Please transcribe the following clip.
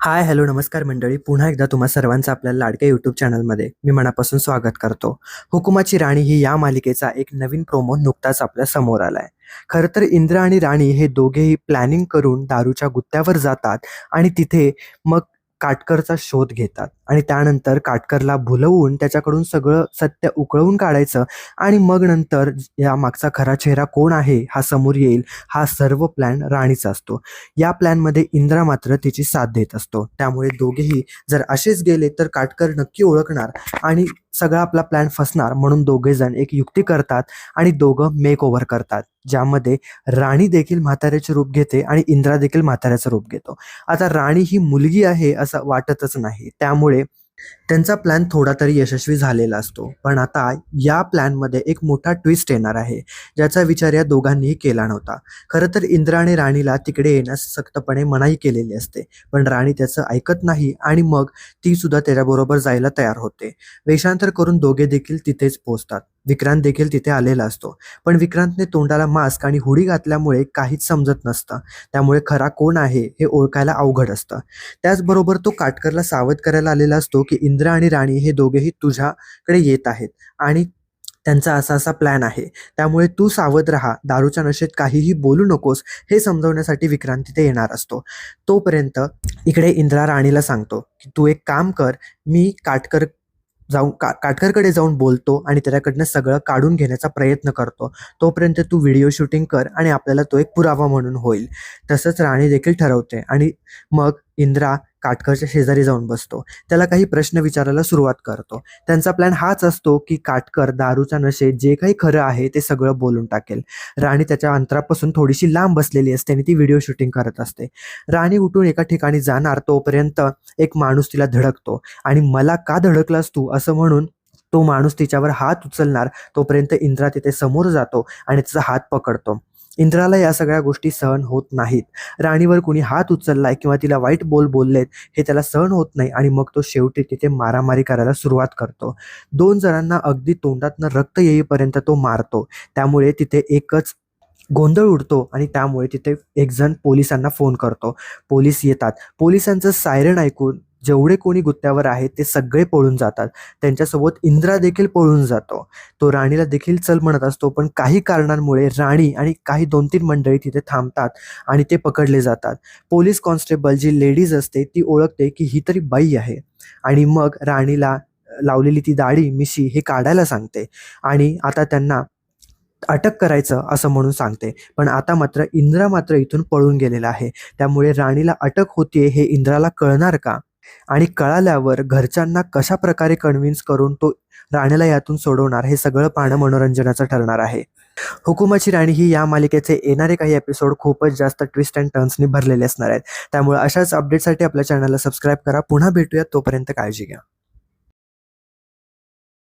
Hi hello नमस्कार मंडळी. पुन्हा एकदा तुम्हा सर्वांचं आपल्या लाडक्या यूट्यूब चॅनलमध्ये मी मनापासून स्वागत करतो. हुकुमाची राणी ही या मालिकेचा एक नवीन प्रोमो नुकताच आपल्यासमोर आलाय. खरं तर इंद्र आणि राणी हे दोघेही प्लॅनिंग करून दारूच्या गुत्त्यावर जातात आणि तिथे मग काटकरचा शोध घेतात. आणि त्यानंतर काटकरला भुलवून त्याच्याकडून सगळं सत्य उकळवून काढायचं आणि मग नंतर या मागचा खरा चेहरा कोण आहे हा समोर येईल हा सर्व प्लॅन राणीचा असतो. या प्लॅनमध्ये इंद्रा मात्र तिची साथ देत असतो. त्यामुळे दोघेही जर असेच गेले तर काटकर नक्की ओळखणार आणि सगळा आपला प्लॅन फसणार म्हणून दोघे जण एक युक्ती करतात आणि दोघं मेक ओव्हर करतात. ज्यामध्ये राणी देखील म्हाताऱ्याचे रूप घेते आणि इंद्रा देखील म्हाताऱ्याचं रूप घेतो. आता राणी ही मुलगी आहे असं वाटतच नाही. त्यामुळे त्यांचा प्लॅन थोडा तरी यशस्वी झालेला असतो. पण आता या प्लॅनमध्ये एक मोठा ट्विस्ट येणार आहे ज्याचा विचार या दोघांनीही केला नव्हता. खरं तर इंद्रा आणि राणीला तिकडे येण्यास सक्तपणे मनाई केलेली असते पण राणी त्याचं ऐकत नाही आणि मग ती सुद्धा त्याच्याबरोबर जायला तयार होते. वेषांतर करून दोघे देखील तिथेच पोहोचतात. विक्रांत देखील तिथे आलेला असतो. पण विक्रांतने तोंडाला मास्क आणि हुडी घातल्यामुळे काहीच समजत नसतं. त्यामुळे खरा कोण आहे हे ओळखायला अवघड असतं. त्याचबरोबर तो काटकरला सावध करायला आलेला असतो की इंद्रा आणि राणी हे दोघेही तुझ्याकडे येत आहेत आणि त्यांचा असा असा प्लॅन आहे. त्यामुळे तू सावध राहा. दारूच्या नशेत काहीही बोलू नकोस हे समजवण्यासाठी विक्रांत तिथे येणार असतो. तोपर्यंत इकडे इंद्रा राणीला सांगतो की तू एक काम कर मी काटकर जाऊन का काटकरकडे जाऊन बोलतो आणि त्याच्याकडनं सगळं काढून घेण्याचा प्रयत्न करतो. तोपर्यंत तू व्हिडिओ शूटिंग कर आणि आपल्याला तो एक पुरावा म्हणून होईल. तसंच राणी देखील ठरवते. आणि मग इंद्रा काटकरच्या शेजारी जाऊन बसतो. त्याला काही प्रश्न विचारायला सुरुवात करतो. त्यांचा प्लॅन हाच असतो की काटकर दारूच्या नशेत जे काही खरं आहे ते सगळं बोलून टाकेल. राणी त्याच्या अंतरापासून थोडीशी लांब बसलेली असते आणि ती व्हिडिओ शूटिंग करत असते. राणी उठून एका ठिकाणी जाणार तोपर्यंत एक माणूस तिला धडकतो. आणि मला का धडकलास तू? असं म्हणून तो माणूस तिच्यावर हात उचलणार तोपर्यंत इंद्रा तिथे समोर जातो आणि तिचा हात पकडतो. इंद्राला या सगळ्या गोष्टी सहन होत नाहीत. राणीवर कुणी हात उचललाय किंवा तिला वाईट बोल बोललेत हे त्याला सहन होत नाही आणि मग तो शेवटी तिथे मारामारी करायला सुरुवात करतो. दोन जणांना अगदी तोंडातनं रक्त येईपर्यंत तो मारतो. त्यामुळे तिथे एकच गोंधळ उडतो आणि त्यामुळे तिथे एक जण पोलिसांना फोन करतो. पोलीस येतात. पोलिसांचं सायरन ऐकून जेवढे कोणी गुत्त्यावर आहेत ते सगळे पळून जातात. त्यांच्यासोबत इंद्रा देखील पळून जातो. तो राणीला देखील चल म्हणत असतो पण काही कारणांमुळे राणी आणि काही दोन तीन मंडळी तिथे थांबतात आणि ते पकडले जातात. पोलीस कॉन्स्टेबल जी लेडीज असते ती ओळखते की ही तरी बाई आहे. आणि मग राणीला लावलेली ती दाढी मिशी हे काढायला सांगते. आणि आता त्यांना अटक करायचं असं म्हणून सांगते. पण आता मात्र इंद्रा मात्र इथून पळून गेलेला आहे. त्यामुळे राणीला अटक होतीये हे इंद्राला कळणार का? आणि कळाल्यावर घरच्यांना कशा प्रकारे कन्व्हिन्स करून तो राणीला यातून सोडवणार हे सगळं पाहणं मनोरंजनाचं ठरणार आहे. हुकुमाची राणी ही या मालिकेचे येणारे काही एपिसोड खूपच जास्त ट्विस्ट अँड टर्न्सनी भरलेले असणार आहेत. त्यामुळे अशाच अपडेटसाठी आपल्या चॅनलला सबस्क्राईब करा. पुन्हा भेटूया तोपर्यंत काळजी घ्या.